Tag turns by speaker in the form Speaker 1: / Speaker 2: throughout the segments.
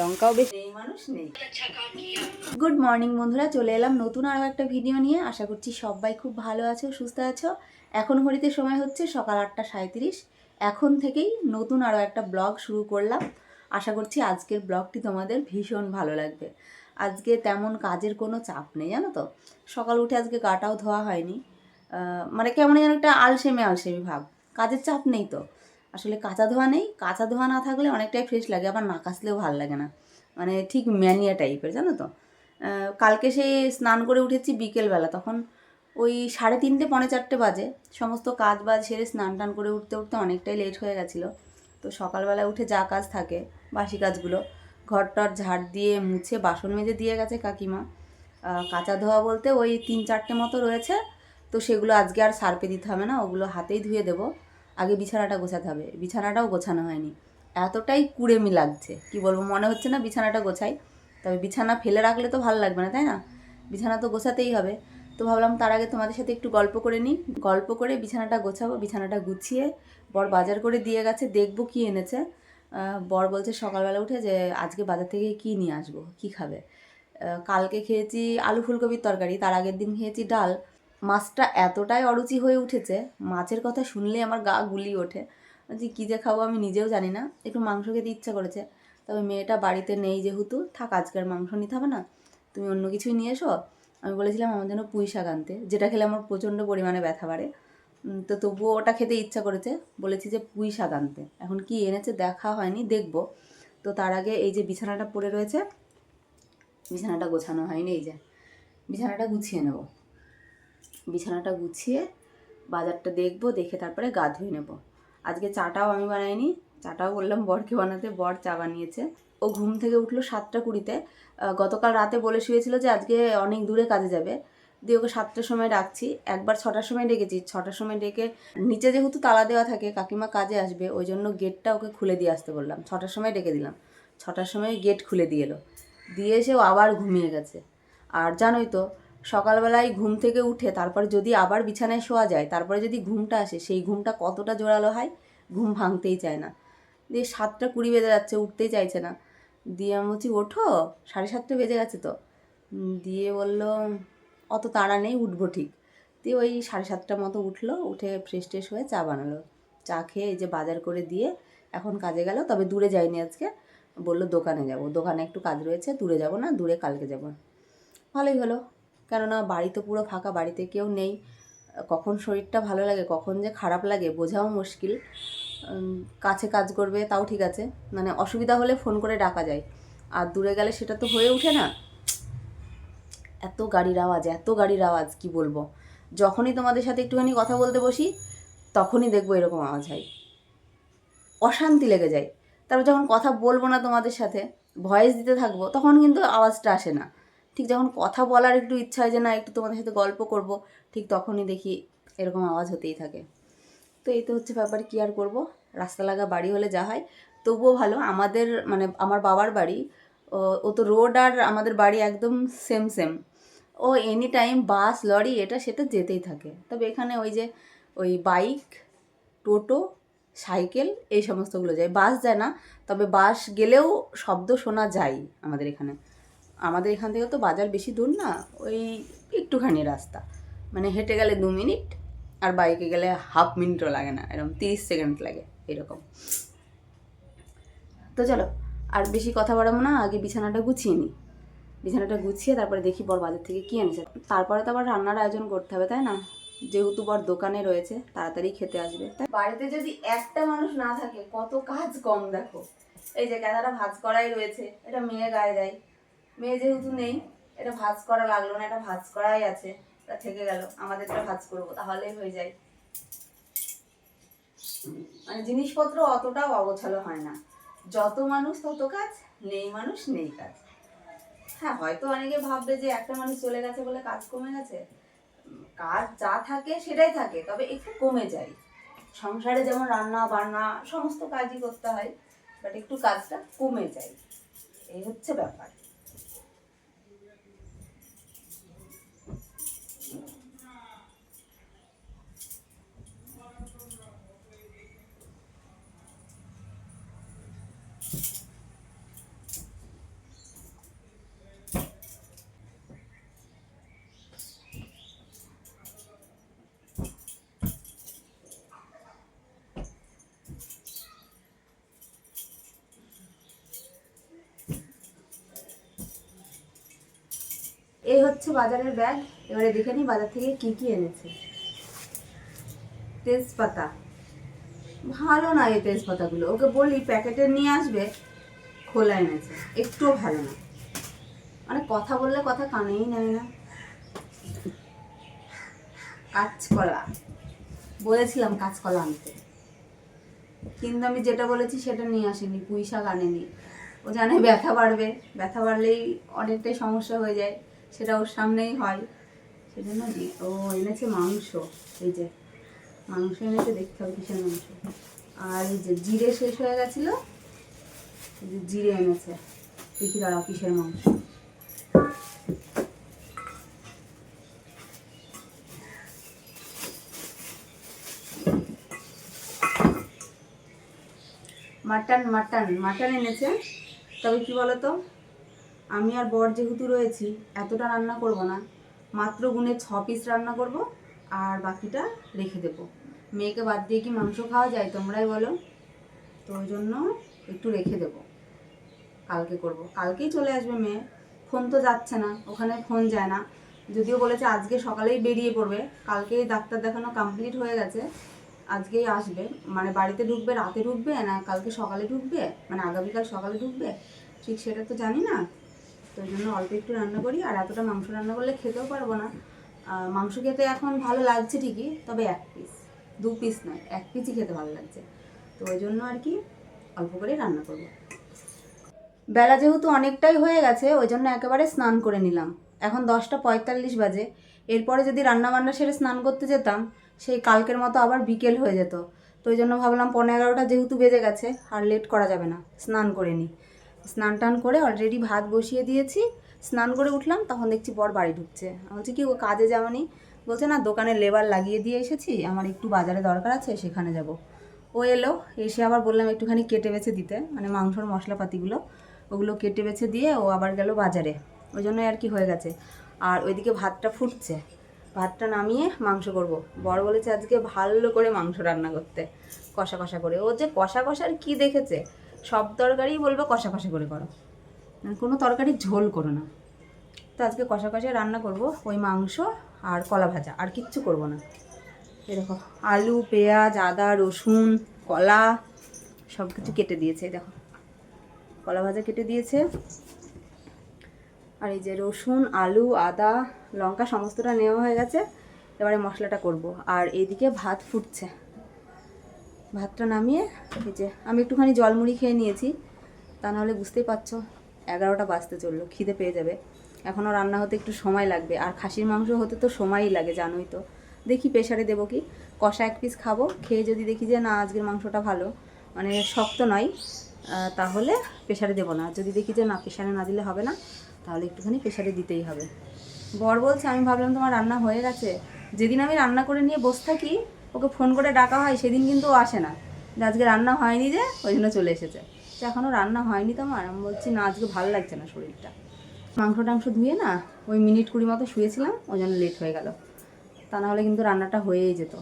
Speaker 1: লঙ্কাও বেশি। মানুষ নেই। গুড মর্নিং বন্ধুরা, চলে এলাম নতুন আরও একটা ভিডিও নিয়ে। আশা করছি সবাই খুব ভালো আছো, সুস্থ আছো। এখন ঘড়িতে সময় হচ্ছে সকাল আটটা সাঁত্রিশ এখন থেকেই নতুন আরও একটা ব্লগ শুরু করলাম। আশা করছি আজকের ব্লগটি তোমাদের ভীষণ ভালো লাগবে। আজকে তেমন কাজের কোনো চাপ নেই, জানো তো? সকাল উঠে আজকে গাটাও ধোয়া হয়নি। মানে কেমন যেন একটা আলসেমি আলসেমি ভাব। কাজের চাপ নেই তো? আসলে কাঁচা ধোয়া নেই, কাঁচা ধোয়া না থাকলে অনেকটাই ফ্রেশ লাগে, আবার না কাচলেও ভালো লাগে না। মানে ঠিক ম্যানিয়া টাইপের জানো তো? কালকে সেই স্নান করে উঠেছি বিকেলবেলা, তখন ওই সাড়ে তিনটে, পৌনে চারটে বাজে। সমস্ত কাজ বাজ সেরে স্নান টান করে উঠতে উঠতে অনেকটাই লেট হয়ে গেছিল। তো সকালবেলা উঠে যা কাজ থাকে, বাসি কাজগুলো, ঘর টর ঝাড় দিয়ে মুছে বাসন মেজে দিয়ে গেছে কাকিমা। কাঁচা ধোয়া বলতে ওই তিন চারটে মতো রয়েছে, তো সেগুলো আজকে আর সার্পে দিতে হবে না, ওগুলো হাতেই ধুয়ে দেবো। আগে বিছানাটা গোছাতে হবে। বিছানাটাও গোছানো হয়নি। এতটাই কুড়েমি লাগছে। কি বলব, মনে হচ্ছে না বিছানাটা গোছাই। তবে বিছানা ফেলে রাখলে তো ভালো লাগবে না, তাই না? বিছানা তো গোছাতেই হবে। তো ভাবলাম তার আগে তোমাদের সাথে একটু গল্প করে নিই। গল্প করে বিছানাটা গোছাবো, বিছানাটা গুছিয়ে বর বাজার করে দিয়ে গেছে, দেখব কি এনেছে। বর বলছে সকালবেলা উঠে যে, আজকে বাজার থেকে কি নিয়ে আসব? কি খাবে? কালকে খেয়েছি আলু ফুলকপির তরকারি, তার আগের দিন খেয়েছি ডাল। মাছটা এতটাই অরুচি হয়ে উঠেছে, মাছের কথা শুনলে আমার গা গুলি ওঠে। যে কী যে খাব আমি নিজেও জানি না, একটু মাংস খেতে ইচ্ছা করেছে। তবে মেয়েটা বাড়িতে নেই যেহেতু, থাক আজকের মাংস নিতে হবে না, তুমি অন্য কিছুই নিয়ে এসো। আমি বলেছিলাম আমার জন্য পুঁই শাক আনতে, যেটা খেলে আমার প্রচণ্ড পরিমাণে ব্যথা বাড়ে। তো তবুও ওটা খেতে ইচ্ছা করেছে, বলেছি যে পুঁই শাক আনতে। এখন কি এনেছে দেখা হয়নি, দেখব। তো তার আগে এই যে বিছানাটা পড়ে রয়েছে, বিছানাটা গোছানো হয়নি, এই যে। বিছানাটা গুছিয়ে নেব। বিছানাটা গুছিয়ে বাজারটা দেখব, দেখে তারপরে গা ধুয়ে নেব। আজকে চাটাও আমি বানাইনি, চাটাও বললাম বরকে বানাতে, বর চা বানিয়েছে। ও ঘুম থেকে উঠল সাতটা কুড়িতে। গতকাল রাতে বলে শুয়েছিল যে আজকে অনেক দূরে কাজে যাবে। দিয়ে ওকে সাতটার সময় ডাকছি। একবার ছটার সময় ডেকেছি, ছটার সময় ডেকে নিচে যেহেতু তালা দেওয়া থাকে, কাকিমা কাজে আসবে, ওই জন্য গেটটা ওকে খুলে দিয়ে আসতে বললাম। ছটার সময় ডেকে দিলাম। ছটার সময় গেট খুলে দিয়ে এলো। দিয়ে এসে ও আবার ঘুমিয়ে গেছে। আর জানোই তো সকালবেলায় ঘুম থেকে উঠে তারপরে যদি আবার বিছানায় শোয়া যায়, তারপরে যদি ঘুমটা আসে, সেই ঘুমটা কতটা জোরালো হয়? ঘুম ভাঙতেই চায় না। দিয়ে সাতটা কুড়ি বেজে যাচ্ছে, উঠতেই চাইছে না। দিয়ে আমি বলছি, ওঠো, সাড়ে সাতটা বেজে গেছে তো। দিয়ে বলল, অত তাড়া নেই, উঠবো ঠিক। দিয়ে ওই সাড়ে সাতটার মতো উঠল, উঠে ফ্রেশ ট্রেশ হয়ে চা বানালো। চা খেয়ে এই যে বাজার করে দিয়ে এখন কাজে গেল, তবে দূরে যায়নি আজকে। বলল, দোকানে যাব। দোকানে একটু কাজ রয়েছে, দূরে যাব না, দূরে কালকে যাব। ভালোই হলো। কেননা বাড়ি তো পুরো ফাঁকা, বাড়িতে কেউ নেই। কখন শরীরটা ভালো লাগে, কখন যে খারাপ লাগে, বোঝাও মুশকিল। কাছে কাজ করবে, তাও ঠিক আছে। মানে অসুবিধা হলে ফোন করে ডাকা যায়। আর দূরে গেলে সেটা তো হয়ে ওঠে না। এত গাড়ির আওয়াজ, এত গাড়ির আওয়াজ, কি বলব? যখনই তোমাদের সাথে একটুখানি কথা বলতে বসি, তখনই দেখব এরকম আওয়াজ হয়। অশান্তি লেগে যায়। তারপর যখন কথা বলব না তোমাদের সাথে, ভয়েস দিতে থাকব, তখন কিন্তু আওয়াজটা আসে না। ঠিক যখন কথা বলার একটু ইচ্ছা হয় যে, না, একটু তোমাদের সাথে গল্প করব, ঠিক তখনই দেখি এরকম আওয়াজ হতেই থাকে। তো এই তো হচ্ছে ব্যাপার, কী আর করব? রাস্তা লাগা বাড়ি হলে যা হয়। তবুও ভালো, আমাদের মানে আমার বাবার বাড়ি, ও- তো রোড আর আমাদের বাড়ি একদম সেম সেম ও এনি টাইম বাস, লরি, এটা, সেটা যেতেই থাকে। তবে এখানে ওই যে, ওই বাইক, টোটো, সাইকেল, এই সমস্তগুলো যায়। বাস যায় না, তবে বাস গেলেও শব্দ শোনা যায় আমাদের এখানে। আমাদের এখান থেকে তো বাজার বেশি দূর না, ওই একটুখানি রাস্তা। মানে হেঁটে গেলে দু মিনিট, আর বাইকে গেলে হাফ মিনিটও লাগে না এরকম তিরিশ সেকেন্ড লাগে, এরকম। তো চলো, আর বেশি কথা বাড়াবো না, আগে বিছানাটা গুছিয়ে নিই বিছানাটা গুছিয়ে তারপরে দেখি বর বাজার থেকে কী এনেছে তারপরে তো আবার রান্নার আয়োজন করতে হবে, তাই না? যেহেতু বর দোকানে রয়েছে, তাড়াতাড়ি খেতে আসবে। তাই বাড়িতে যদি একটা মানুষ না থাকে, কত কাজ কম, দেখো। এই যে গাদাটা ভাজ করাই রয়েছে, এটা মেয়ে গায়ে দেয়। মেয়ে যেহেতু নেই, এটা ভাজ করা লাগল না, এটা ভাজ করাই আছে। এটা থেকে গেল আমাদের এটা ভাজ করব তাহলেই হয়ে যায়। মানে জিনিসপত্র অতটাও অগোছালো হয় না। যত মানুষ তত কাজ, নেই মানুষ নেই কাজ। হ্যাঁ হয়তো অনেকে ভাববে যে একটা মানুষ চলে গেছে বলে কাজ কমে গেছে। কাজ যা থাকে সেটাই থাকে, তবে একটু কমে যায়। সংসারে যেমন রান্না, বান্না, সমস্ত কাজই করতে হয় বাট একটু কাজটা কমে যায়। এই হচ্ছে ব্যাপার। এই হচ্ছে বাজারের ব্যাগ। এবারে দেখে নিই বাজার থেকে কি কি এনেছে। তেজপাতা। ভালো না এই তেজপাতাগুলো। ওকে বলি, প্যাকেটে নিয়ে আসবে, খোলা এনেছে। একটুও ভালো না। মানে কথা বললে কথা কানেই নেয় না। কাঁচকলা। বলেছিলাম কাঁচকলা আনতে। কিন্তু আমি যেটা বলেছি সেটা নিয়ে আসেনি পুঁই শাক আনেনি। ও জানে ব্যথা বাড়বে। ব্যথা বাড়লেই অনেকটাই সমস্যা হয়ে যায়। সেটা ওর সামনেই হয়। সেজন্য ও এনেছে মাংস, এই যে। মাংস এনেছে, দেখতে হবে কিসের মাংস। আর এই যে জিরে শেষ হয়ে গেছিল জিরে এনেছে। দেখি দাঁড়াও, কিসের মাংস? মাটন মাটন মাটন এনেছে। তবে কি বলতো? আমি আর বর যেহেতু রয়েছি, এতটা রান্না করব না। মাত্র গুনে ছ পিস রান্না করব আর বাকিটা রেখে দেব। মেয়েকে বাদ দিয়ে কি মাংস খাওয়া যায় তোমরাই বলো? তো ওই জন্য একটু রেখে দেব। কালকে করব। কালকেই চলে আসবে মেয়ে। ফোন তো যাচ্ছে না, ওখানে ফোন যায় না। যদিও বলেছে আজকে সকালেই বেরিয়ে পড়বে। কালকেই ডাক্তার দেখানো কমপ্লিট হয়ে গেছে। আজকেই আসবে। মানে বাড়িতে ঢুকবে, রাতে ঢুকবে না কালকে সকালে ঢুকবে? মানে আগামীকাল সকালে ঢুকবে? ঠিক সেটা তো জানি না। তো ওই জন্য অল্প একটু রান্না করি, আর এতটা মাংস রান্না করলে খেতেও পারব না। মাংস খেতে এখন ভালো লাগছে ঠিকই, তবে এক পিস দু পিস নয়, এক পিসই খেতে ভালো লাগছে। তো ওই জন্য আর কি অল্প করে রান্না করব। বেলা যেহেতু অনেকটাই হয়ে গেছে, ওই জন্য একেবারে স্নান করে নিলাম। এখন দশটা পঁয়তাল্লিশ বাজে, এরপরে যদি রান্না বান্না সেরে স্নান করতে যেতাম, সেই কালকের মতো আবার বিকেল হয়ে যেত। তো ওই জন্য ভাবলাম পনেরো এগারোটা যেহেতু বেজে গেছে, আর লেট করা যাবে না, স্নান করে নিই। স্নান টান করে অলরেডি ভাত বসিয়ে দিয়েছি। স্নান করে উঠলাম, তখন দেখছি বর বাড়ি ঢুকছে। বলছি, কি ও কাজে যাওয়ানি বলছে, না, দোকানে লেবার লাগিয়ে দিয়ে এসেছি, আমার একটু বাজারে দরকার আছে, সেখানে যাব। ও এলো, এসে আবার বললাম, একটুখানি কেটে বেছে দিতে মানে মাংসর মশলাপাতিগুলো, ওগুলো কেটে বেছে দিয়ে ও আবার গেল বাজারে। ওই জন্যই আর কি হয়ে গেছে। আর ওইদিকে ভাতটা ফুটছে। ভাতটা নামিয়ে মাংস করব। বর বলেছে, আজকে ভালো করে মাংস রান্না করতে। কষা কষা করে। ও যে কষা কষার কি দেখেছে? সব তরকারিই বলব কষা কষা করে করো। মানে কোনো তরকারি ঝোল করো না। তো আজকে কষা কষা রান্না করব ওই মাংস আর কলা ভাজা, আর কিচ্ছু করব না। দেখো, আলু, পেঁয়াজ, আদা, রসুন, কলা সব কিছু কেটে দিয়েছে দেখো। কলা ভাজা কেটে দিয়েছে। আর এই যে রসুন, আলু, আদা, লঙ্কা, সমস্তটা নেওয়া হয়ে গেছে। এবারে মশলাটা করব। আর এইদিকে ভাত ফুটছে। ভাতটা নামিয়ে, এই যে আমি একটুখানি জলমুড়ি খেয়ে নিয়েছি, তা নাহলে বুঝতেই পারছ এগারোটা বাজতে চলল, খিদে পেয়ে যাবে। এখনও রান্না হতে একটু সময় লাগবে, আর খাসির মাংস হতে তো সময়ই লাগে, জানোই তো। দেখি প্রেশারে দেবো কি? কষা এক পিস খাব, খেয়ে যদি দেখি যে না, আজকের মাংসটা ভালো মানে শক্ত নয় তাহলে প্রেশারে দেবো না। যদি দেখি যে না, প্রেশারে না দিলে হবে না, তাহলে একটুখানি প্রেশারে দিতেই হবে। বর বলছে, আমি ভাবলাম তোমার রান্না হয়ে গেছে। যেদিন আমি রান্না করে নিয়ে বসে থাকি ওকে ফোন করে ডাকা হয়, সেদিন কিন্তু ও আসে না। যে আজকে রান্না হয়নি যে, ওই জন্য চলে এসেছে। তো এখনও রান্না হয়নি তোমার। আমি বলছি, না, আজকে ভালো লাগছে না শরীরটা। মাংস টাংস ধুয়ে না, ওই মিনিট কুড়ি মতো শুয়েছিলাম, ওই জন্য লেট হয়ে গেল। তা নাহলে কিন্তু রান্নাটা হয়েই যেত।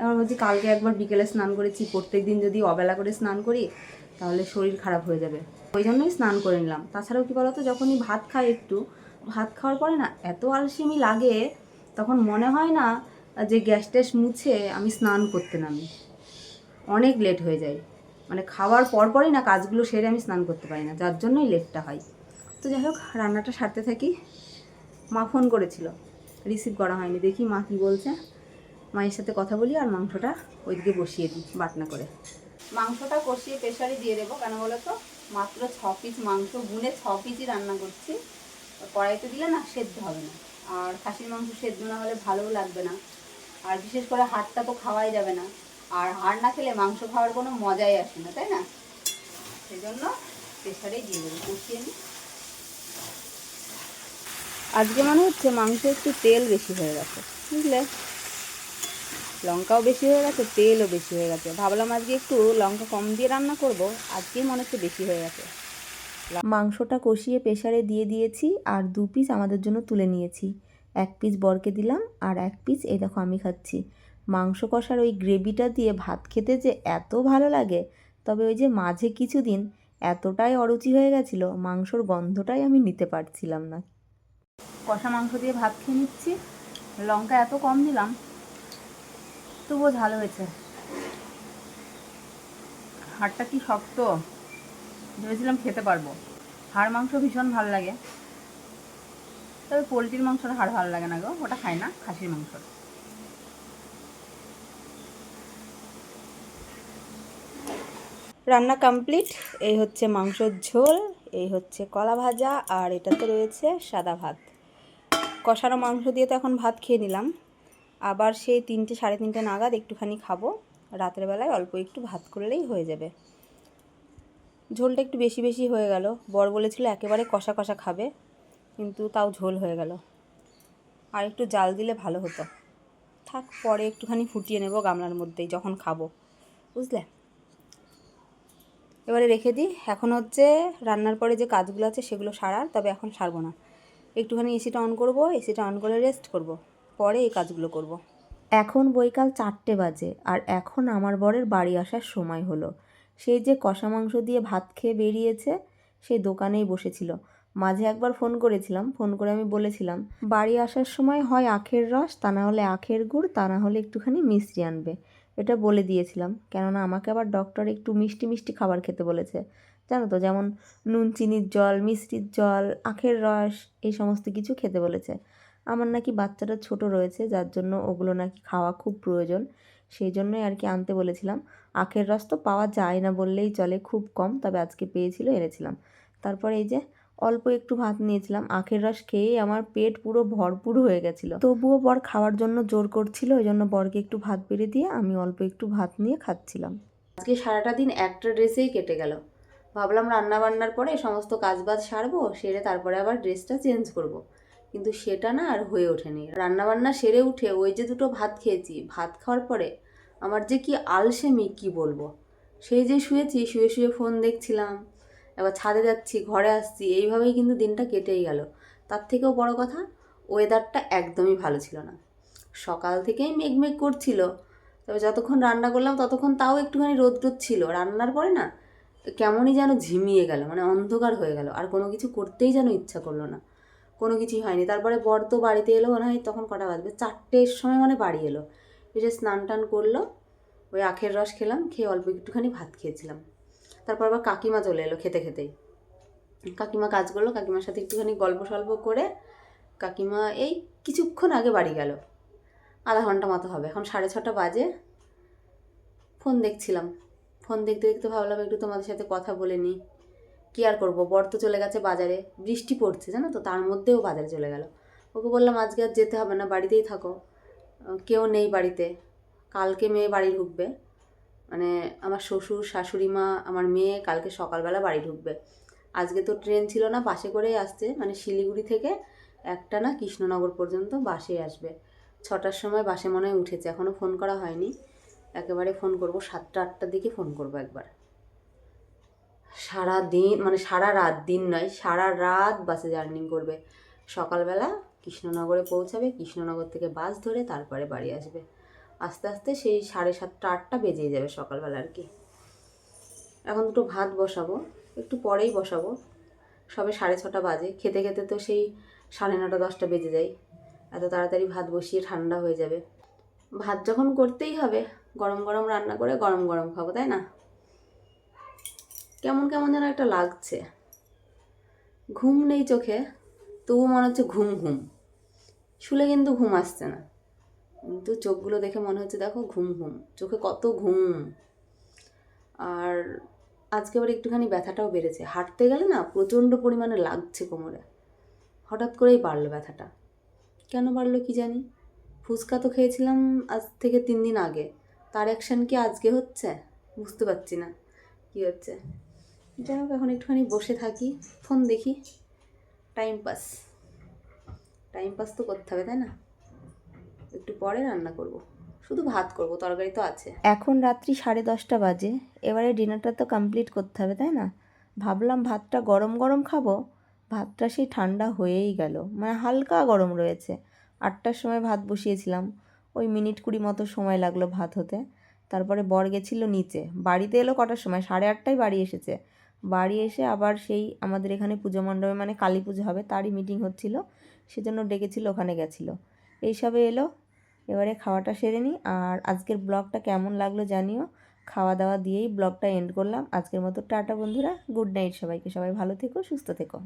Speaker 1: এবার বলছি, কালকে একবার বিকেলে স্নান করেছি প্রত্যেক দিন যদি অবেলা করে স্নান করি, তাহলে শরীর খারাপ হয়ে যাবে। ওই জন্যই স্নান করে নিলাম। তাছাড়াও কি বলতো, যখনই ভাত খাই একটু, ভাত খাওয়ার পরে না, এত আলসেমি লাগে, তখন মনে হয় না যে গ্যাস ট্যাস মুছে আমি স্নান করতে নামি। অনেক লেট হয়ে যায়। মানে খাওয়ার পরপরই না কাজগুলো সেরে আমি স্নান করতে পারি না, যার জন্যই লেটটা হয়। তো যাই হোক, রান্নাটা সারতে থাকি। মা ফোন করেছিল। রিসিভ করা হয়নি। দেখি মা কী বলছে। মায়ের সাথে কথা বলি আর মাংসটা ওইদিকে বসিয়ে দিই বাটনা করে। মাংসটা কষিয়ে প্রেশারে দিয়ে দেবো। কেন বলো তো মাত্র ছ পিস মাংস গুনে ছ পিসই রান্না করছি। কড়াইতে দিলে না সেদ্ধ হবে না। আর খাসির মাংস সেদ্ধ না হলে ভালোও লাগবে না। আর বিশেষ করে হাড়টা তো খাওয়াই যাবে না। আর হাড় না খেলে মাংস খাওয়ার কোনো মজাই আসে না, তাই না? সেই জন্য প্রেশারেই দিয়ে দেবো, কষিয়ে নিই। আজকে মনে হচ্ছে মাংস একটু তেল বেশি হয়ে গেছে, বুঝলে? লঙ্কাও বেশি হয়ে গেছে, তেলও বেশি হয়ে গেছে। ভাবলাম আজকে একটু লঙ্কা কম দিয়ে রান্না করব, আজকেই মনে হচ্ছে বেশি হয়ে গেছে। মাংসটা কষিয়ে প্রেশারে দিয়ে দিয়েছি, আর দু পিস আমাদের জন্য তুলে নিয়েছি। এক পিস বরকে দিলাম আর এক পিস এই দেখো আমি খাচ্ছি। মাংস কষার ওই গ্রেভিটা দিয়ে ভাত খেতে যে এত ভালো লাগে, তবে ওই যে মাঝে কিছুদিন এতটাই অরুচি হয়ে গেছিল, মাংসর গন্ধটাই আমি নিতে পারছিলাম না। কষা মাংস দিয়ে ভাত খেয়ে নিচ্ছি, লঙ্কা এত কম দিলাম, তবুও ঝাল হয়েছে। হাড়টা কি শক্ত? ভেবেছিলাম খেতে পারব। হাড় মাংস ভীষণ ভালো লাগে। তবে পোলট্রির মাংসটা হাড় ভালো লাগে না গো, ওটা খাই না, খাসির মাংস। রান্না কমপ্লিট এই হচ্ছে মাংসর ঝোল, এই হচ্ছে কলা ভাজা, আর এটাতে রয়েছে সাদা ভাত। কষানো মাংস দিয়ে তো এখন ভাত খেয়ে নিলাম। আবার সেই তিনটে, সাড়ে তিনটে নাগাদ একটুখানি খাব। রাতের বেলায় অল্প একটু ভাত করলেই হয়ে যাবে। ঝোলটা একটু বেশি বেশি হয়ে গেল। বর বলেছিল একেবারে কষা কষা খাবে। কিন্তু তাও ঝোল হয়ে গেল। আর একটু জাল দিলে ভালো হতো। থাক, পরে একটুখানি ফুটিয়ে নেব গামলার মধ্যেই, যখন খাব। বুঝলে? এবারে রেখে দিই। এখন হচ্ছে রান্নার পরে যে কাজগুলো আছে সেগুলো সারার, তবে এখন সারবো না। একটুখানি এসিটা অন করব এসিটা অন করে রেস্ট করব। পরে এই কাজগুলো করব। এখন বৈকাল চারটে বাজে, আর এখন আমার বরের বাড়ি আসার সময় হলো। সেই যে কষা মাংস দিয়ে ভাত খেয়ে বেরিয়েছে সেই দোকানেই বসেছিল। মাঝে একবার ফোন করেছিলাম, ফোন করে আমি বলেছিলাম, বাড়ি আসার সময় হয় আখের রস, তা না হলে আখের গুড়, তা না হলে একটুখানি মিষ্টি আনবে। এটা বলে দিয়েছিলাম, কেননা আমাকে আবার ডক্টর একটু মিষ্টি মিষ্টি খাবার খেতে বলেছে। জানো তো, যেমন নুন, চিনির জল, মিষ্টির জল, আখের রস, এই সমস্ত কিছু খেতে বলেছে। আমার নাকি বাচ্চাটা ছোট রয়েছে, যার জন্য ওগুলো নাকি খাওয়া খুব প্রয়োজন। সেই জন্যই আর কি আনতে বলেছিলাম। আখের রস তো পাওয়া যায় না বললেই চলে, খুব কম, তবে আজকে পেয়েছিল, এনেছিলাম। তারপর এই যে অল্প একটু ভাত নিয়েছিলাম, আখের রস খেয়েই আমার পেট পুরো ভরপুর হয়ে গেছিল। তবুও বর খাওয়ার জন্য জোর করছিল ওই জন্য বরকে একটু ভাত বেড়ে দিয়ে আমি অল্প একটু ভাত নিয়ে খাচ্ছিলাম। আজকে সারাটা দিন একটা ড্রেসেই কেটে গেল। ভাবলাম রান্না বান্নার পরে সমস্ত কাজবাজ সারবো, সেরে তারপরে আবার ড্রেসটা চেঞ্জ করব। কিন্তু সেটা না আর হয়ে ওঠেনি। রান্নাবান্না সেরে উঠে ওই যে দুটো ভাত খেয়েছি, ভাত খাওয়ার পরে আমার যে কি আলসেমি, কি বলব? সেই যে শুয়েছি, শুয়ে শুয়ে ফোন দেখছিলাম। এবার ছাদে যাচ্ছি, ঘরে আসছি, এইভাবেই কিন্তু দিনটা কেটেই গেল। তার থেকেও বড় কথা ওয়েদারটা একদমই ভালো ছিল না। সকাল থেকেই মেঘমেঘ মেঘ করছিল, তবে যতক্ষণ রান্না করলাম ততক্ষণ তাও একটুখানি রোদ রোদ ছিল। রান্নার পরে না, কেমনই যেন ঝিমিয়ে গেল মানে অন্ধকার হয়ে গেল, আর কোনো কিছু করতেই যেন ইচ্ছা করল না। কোনো কিছুই হয়নি। তারপরে বর তো বাড়িতে এলো, মনে হয় তখন কটা বাজবে, চারটের সময় মানে বাড়ি এলো। এসে স্নান টান করল, ওই আখের রস খেলাম, খেয়ে অল্প একটুখানি ভাত খেয়েছিলাম। তারপর আবার কাকিমা চলে এলো খেতে খেতেই। কাকিমা কাজ করল, কাকিমার সাথে একটুখানি গল্প সল্প করে কাকিমা এই কিছুক্ষণ আগে বাড়ি গেল। আধা ঘণ্টা মতো হবে, এখন সাড়ে ছটা বাজে। ফোন দেখছিলাম। ফোন দেখতে দেখতে ভাবলাম একটু তোমাদের সাথে কথা বলে নিই। কী আর করব? বর তো চলে গেছে বাজারে, বৃষ্টি পড়ছে, জানো তো? তার মধ্যেও বাজারে চলে গেল। ওকে বললাম, আজকে আর যেতে হবে না, বাড়িতেই থাকো। কেউ নেই বাড়িতে। কালকে মেয়ে বাড়ি ঢুকবে। মানে আমার শ্বশুর, শাশুড়ি মা, আমার মেয়ে কালকে সকালবেলা বাড়ি ঢুকবে। আজকে তো ট্রেন ছিল না, বাসে করেই আসছে মানে শিলিগুড়ি থেকে একটা না কৃষ্ণনগর পর্যন্ত বাসে আসবে। ছটার সময় বাসে মনে হয় উঠেছে এখনও ফোন করা হয়নি। একেবারে ফোন করব, সাতটা আটটার দিকে ফোন করব একবার। সারা দিন মানে সারা রাত, দিন নয়, সারা রাত বাসে জার্নি করবে। সকালবেলা কৃষ্ণনগরে পৌঁছাবে, কৃষ্ণনগর থেকে বাস ধরে তারপরে বাড়ি আসবে। আস্তে আস্তে সেই সাড়ে সাতটা, আটটা বেজে যাবে সকালবেলা আর কি। এখন দুটো ভাত বসাবো, একটু পরেই বসাবো। সবে সাড়ে ছটা বাজে, খেতে খেতে তো সেই সাড়ে নটা, দশটা বেজে যায়। এত তাড়াতাড়ি ভাত বসিয়ে ঠান্ডা হয়ে যাবে। ভাত যখন করতেই হবে, গরম গরম রান্না করে গরম গরম খাব, তাই না? কেমন কেমন যেন একটা লাগছে। ঘুম নেই চোখে তবু মনে হচ্ছে ঘুম ঘুম। শুলে কিন্তু ঘুম আসছে না। কিন্তু চোখগুলো দেখে মনে হচ্ছে, দেখো, ঘুম ঘুম। চোখে কত ঘুম। আর আজকে আবার একটুখানি ব্যথাটাও বেড়েছে। হাঁটতে গেলে না প্রচণ্ড পরিমাণে লাগছে কোমরে। হঠাৎ করেই বাড়লো ব্যথাটা। কেন বাড়লো কি জানি? ফুচকা তো খেয়েছিলাম আজ থেকে তিন দিন আগে। তার অ্যাকশান কি আজকে হচ্ছে? বুঝতে পারছি না। কী হচ্ছে? যাই হোক, এখন একটুখানি বসে থাকি। ফোন দেখি। Time pass. টাইম পাস তো করতে হবে, তাই না? একটু পরে রান্না করব। শুধু ভাত করব, তরকারি তো আছে। এখন রাত্রি সাড়ে দশটা বাজে, এবারে ডিনারটা তো কমপ্লিট করতে হবে, তাই না? ভাবলাম ভাতটা গরম গরম খাব, ভাতটা সেই ঠান্ডা হয়েই গেল। মানে হালকা গরম রয়েছে। আটটার সময় ভাত বসিয়েছিলাম, ওই মিনিট কুড়ি মতো সময় লাগল ভাত হতে। তারপরে বর গেছিল নিচে। বাড়িতে এলো কটার সময়? সাড়ে আটটায় বাড়ি এসেছে। বাড়ি এসে আবার সেই আমাদের এখানে পুজো মণ্ডপে মানে কালী পুজো হবে, তারই মিটিং হচ্ছিল।
Speaker 2: সেজন্য ডেকেছিল, ওখানে গেছিল। এইসবে এলো। এবারে খাওয়াটা সেরে নিই আর আজকের ব্লগটা কেমন লাগল জানিও। খাওয়া দাওয়া দিয়েই ব্লগটা এন্ড করলাম। আজকের মতো টাটা বন্ধুরা। গুড নাইট সবাইকে। সবাই ভালো থেকো, সুস্থ থেকো।